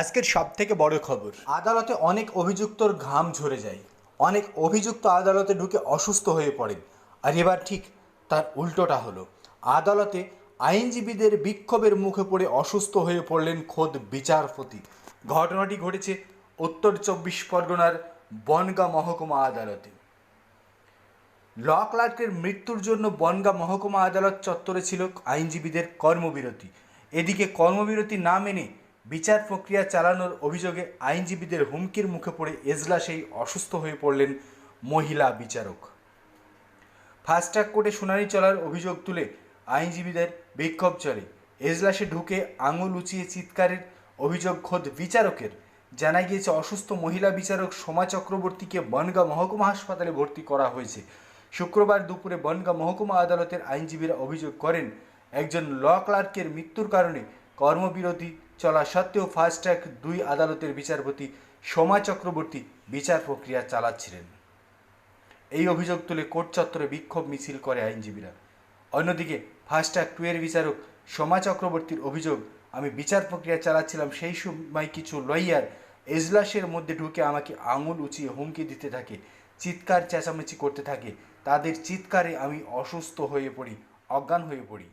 আজকের সব থেকে বড় খবর, আদালতে অনেক অভিযুক্তর ঘাম ঝরে যায়। অনেক অভিযুক্ত আদালতে ঢুকে অসুস্থ হয়ে পড়েন। আর এবার ঠিক তার উল্টোটা হলো, আদালতে আইনজীবীদের বিক্ষোভের মুখে পড়ে অসুস্থ হয়ে পড়লেন খোদ বিচারপতি। ঘটনাটি ঘটেছে উত্তর চব্বিশ পরগনার বনগাঁ মহকুমা আদালতে। ল ক্লার্কের মৃত্যুর জন্য বনগাঁ মহকুমা আদালত চত্বরে ছিল আইনজীবীদের কর্মবিরতি। এদিকে কর্মবিরতি না মেনে বিচার প্রক্রিয়া চালানোর অভিযোগে আইনজীবীদের হুমকির মুখে পড়ে এজলাসেই অসুস্থ হয়ে পড়লেন মহিলা বিচারক। ফাস্ট ট্র্যাক কোর্টে শুনানি চলার অভিযোগ তুলে আইনজীবীদের বিক্ষোভ চলে। এজলাসে ঢুকে আঙুল উঁচিয়ে চিৎকারের অভিযোগ খোদ বিচারকের। জানা গিয়েছে, অসুস্থ মহিলা বিচারক সোমা চক্রবর্তীকে বনগাঁ মহকুমা হাসপাতালে ভর্তি করা হয়েছে। শুক্রবার দুপুরে বনগাঁ মহকুমা আদালতের আইনজীবীরা অভিযোগ করেন, একজন ল ক্লার্কের মৃত্যুর কারণে কর্মবিরতি চলা সত্ত্বেও ফাস্ট ট্র্যাক দুই আদালতের বিচারপতি সোমা চক্রবর্তী বিচার প্রক্রিয়া চালাচ্ছিলেন। এই অভিযোগ তুলে কোর্ট চত্বরে বিক্ষোভ মিছিল করে আইনজীবীরা। অন্যদিকে ফাস্ট ট্র্যাক টু এর বিচারক সোমা চক্রবর্তীর অভিযোগ, আমি বিচার প্রক্রিয়া চালাচ্ছিলাম, সেই সময় কিছু লয়ার এজলাসের মধ্যে ঢুকে আমাকে আঙুল উঁচিয়ে হুমকি দিতে থাকে, চিৎকার চেঁচামেচি করতে থাকে। তাদের চিৎকারে আমি অসুস্থ হয়ে পড়ি, অজ্ঞান হয়ে পড়ি।